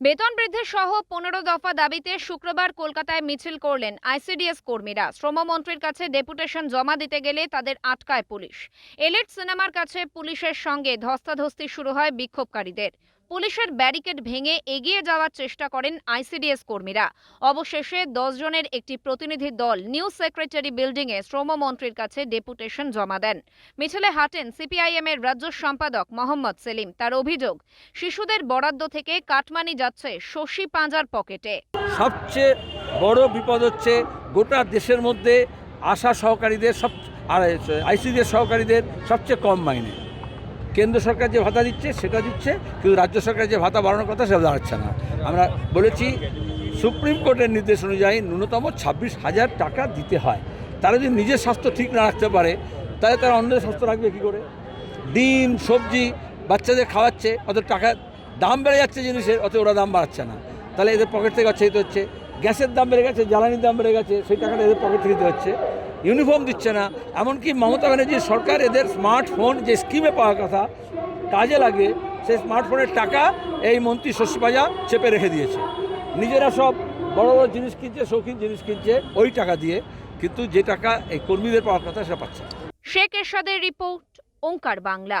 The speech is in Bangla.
বেতন বৃদ্ধি সহ পনেরো দফা দাবিতে শুক্রবার কলকাতায় মিছিল করলেন আইসিডিএস কর্মীরা। শ্রমমন্ত্রীর কাছে ডেপুটেশন জমা দিতে গেলে তাদের আটকায় পুলিশ। এলিট সিনেমার কাছে পুলিশের সঙ্গে ধস্তাধস্তি শুরু হয় বিক্ষোভকারীদের। পুলিশের ব্যারিকেড ভেঙে এগিয়ে যাওয়ার চেষ্টা করেন আইসিডিএস কর্মীরা। অবশেষে জনের একটি প্রতিনিধি দল নিউ সেক্রেটারি বিল্ডিংয়ে শ্রমমন্ত্রীর কাছে ডেপুটেশন জমা দেন। মিছিলে হাঁটেন সিপিআইএম এর রাজ্য সম্পাদক মোহাম্মদ সেলিম। তার অভিযোগ, শিশুদের বরাদ্দ থেকে কাটমানি যাচ্ছে শশী পাঁজার পকেটে। সবচেয়ে বড় বিপদ হচ্ছে গোটা দেশের মধ্যে আশা সহকারীদের সব আর আইসিডিএস সহকারীদের সবচেয়ে কম মাইনে। কেন্দ্র সরকার যে ভাতা দিচ্ছে, সেটা দিচ্ছে, কিন্তু রাজ্য সরকার যে ভাতা বাড়ানোর কথা, সেটা দাঁড়াচ্ছে না। আমরা বলেছি, সুপ্রিম কোর্টের নির্দেশ অনুযায়ী ন্যূনতম ছাব্বিশ হাজার টাকা দিতে হয়। তারা যদি নিজের স্বাস্থ্য ঠিক না রাখতে পারে, তাহলে তারা অন্যের স্বাস্থ্য রাখবে কী করে? ডিম, সবজি, বাচ্চাদের খাওয়াচ্ছে, অত টাকা দাম বেড়ে যাচ্ছে জিনিসের, অত ওরা দাম বাড়াচ্ছে না। তাহলে এদের পকেট থেকে অর্চাইতে হচ্ছে। গ্যাসের দাম বেড়ে গেছে, জ্বালানির দাম বেড়ে গেছে, সেই টাকাটা এদের পকেট থেকে দিতে হচ্ছে। ইউনিফর্ম দিচ্ছে না, এমনকি মমতা ব্যানার্জির সরকার এদের স্মার্টফোন যে স্কিমে পাওয়ার কথা, কাজে লাগে সেই স্মার্টফোনের টাকা এই মন্ত্রী শশীবাজা চেপে রেখে দিয়েছে নিজেরা সব বড় বড় জিনিস কিনছে, শৌখিন জিনিস কিনছে, ওই টাকা দিয়ে কিন্তু যে টাকা এই কর্মীদের পাওয়ার কথা সেটা পাচ্ছে। শেখ এরশাদের রিপোর্ট, ওঙ্কার বাংলা